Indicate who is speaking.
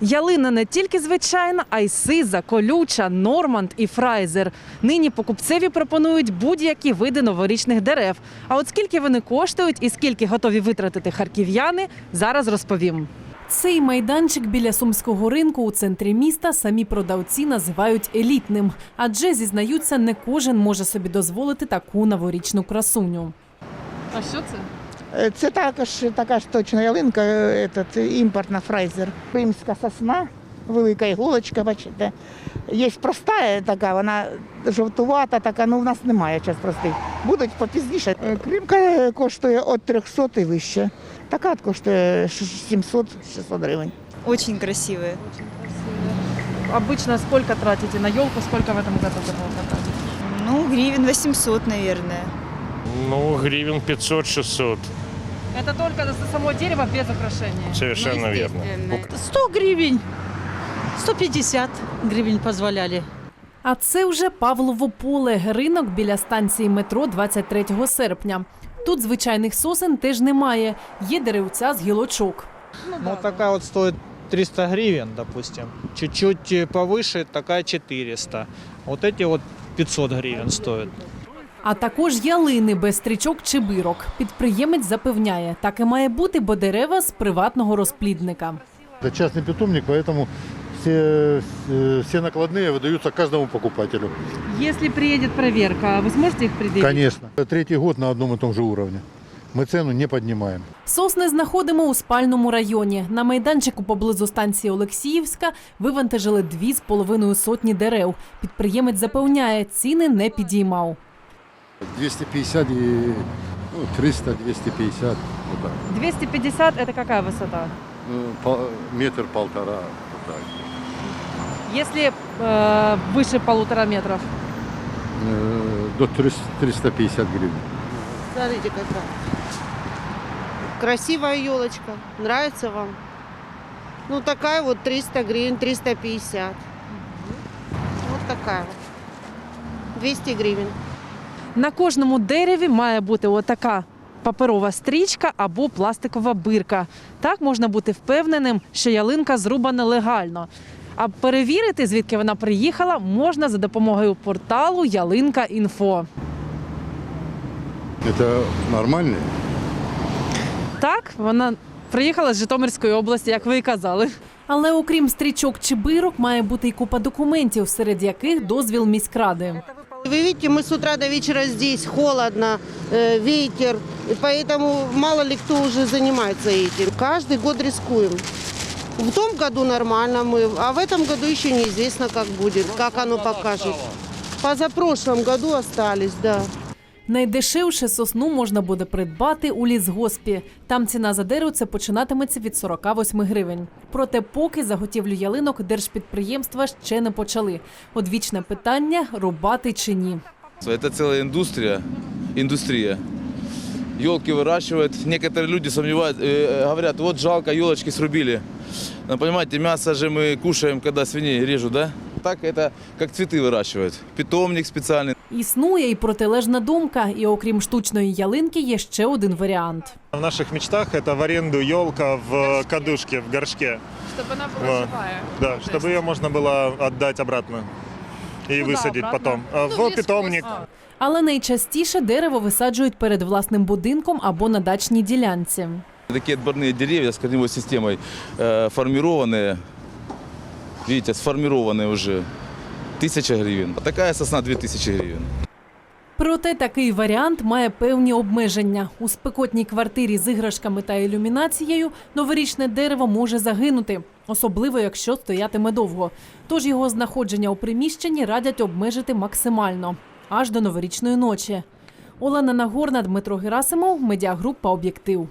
Speaker 1: Ялина не тільки звичайна, а й сиза, колюча, норманд і фрайзер. Нині покупцеві пропонують будь-які види новорічних дерев. А от скільки вони коштують і скільки готові витратити харків'яни, зараз розповім. Цей майданчик біля сумського ринку у центрі міста самі продавці називають елітним, адже зізнаються, не кожен може собі дозволити таку новорічну красуню. А що це?
Speaker 2: Е, Це також така ж точно ялинка, е, этот, імпортна фрайзер. Римська сосна, велика іголочка, бачите. Є проста е, така, вона жовтувата, така, ну в нас немає час простих. Будуть попізніше. Е, Кримка е, коштує від 300 і вище. Така от коштує 700-600 гривень.
Speaker 3: Очень красивые.
Speaker 1: Обычно сколько тратите на елку, сколько в этом году готовы потратить?
Speaker 3: Ну, гривен 800, наверное.
Speaker 4: Ну, гривен 500-600.
Speaker 1: Это только за само дерево без украшения.
Speaker 4: Совершенно верно.
Speaker 5: 100 гривен, 150 гривен позволяли.
Speaker 1: А це вже Павлово поле, ринок біля станції метро 23 серпня. Тут звичайних сосен теж немає. Є деревця з гілочок.
Speaker 6: Ну, такая вот стоит 300 гривен, допустим. Чуть-чуть э, повыше, такая 400. Вот эти вот 500 гривен стоят.
Speaker 1: А також ялини без стрічок чи бирок. Підприємець запевняє, так і має бути, бо дерева з приватного розплідника.
Speaker 7: Это частный питомник, поэтому все, э, все накладные выдаются каждому покупателю.
Speaker 1: Якщо приїде перевірка, ви зможете їх приділити?
Speaker 7: Конечно. Третий год на одном и том же уровне. Мы цену не поднимаем.
Speaker 1: Сосни знаходимо у спальному районі. На майданчику поблизу станції Олексіївська вивантажили дві з половиною сотні дерев. Підприємець запевняє, ціни не підіймав.
Speaker 7: 250 и ну, 300, 250. Вот так.
Speaker 1: 250 – це яка висота?
Speaker 7: Ну, по- метр полтора. Вот так.
Speaker 1: Если э, выше полутора метров.
Speaker 7: Э, До 300 350 гривен.
Speaker 8: Смотрите, какая. Красивая елочка. Нравится вам? Ну, такая вот 300 гривен, 350. Вот такая вот. 200 гривен.
Speaker 1: На кожному дереві має бути отака паперова стрічка або пластикова бирка. Так можна бути впевненим, що ялинка зрубана легально. А перевірити, звідки вона приїхала, можна за допомогою порталу Ялинка Інфо.
Speaker 7: Это нормально?
Speaker 1: Так, вона приїхала з Житомирської області, як ви і казали. Але окрім стрічок чи бирок, має бути й купа документів, серед яких дозвіл міськради.
Speaker 8: Вы видите, мы с утра до вечера здесь, холодно, э, ветер, и поэтому мало ли кто уже занимается этим. Каждый год рискуем. В том году нормально мы, а в этом году еще неизвестно, как будет, как оно покажет. Позапрошлом году остались, да.
Speaker 1: Найдешевше сосну можна буде придбати у лісгоспі. Там ціна за дерево це починатиметься від 48 гривень. Проте поки заготівлю ялинок держпідприємства ще не почали. Одвічне питання рубати чи ні.
Speaker 9: Это целая индустрия, индустрия. Елки выращивают. Некоторые люди сомневаются, э, говорят, вот жалко, елочки срубили. Но понимаете, мясо же мы кушаем, когда свиней режут, да? Так это как цветы выращивают. Питомник специальный.
Speaker 1: Існує і протилежна думка. І окрім штучної ялинки, є ще один варіант.
Speaker 10: В наших мечтах это в аренду елка в кадушке, в горшке.
Speaker 1: Щоб вона
Speaker 10: була Да, чтобы ее можно было отдать обратно и
Speaker 1: Куда
Speaker 10: высадить
Speaker 1: обратно?
Speaker 10: потом. А, в питомник.
Speaker 1: Але найчастіше дерево висаджують перед власним будинком або на дачній ділянці.
Speaker 9: Такие отборные деревья с корневой системой э, формированные. Видите, сформированные уже. Тысяча гривен. А такая сосна 2000 гривен.
Speaker 1: Проте такий варіант має певні обмеження. У спекотній квартирі з іграшками та ілюмінацією новорічне дерево може загинути, особливо якщо стоятиме довго. Тож його знаходження у приміщенні радять обмежити максимально аж до новорічної ночі. Олена Нагорна, Дмитро Герасимов, медіагрупа Об'єктив.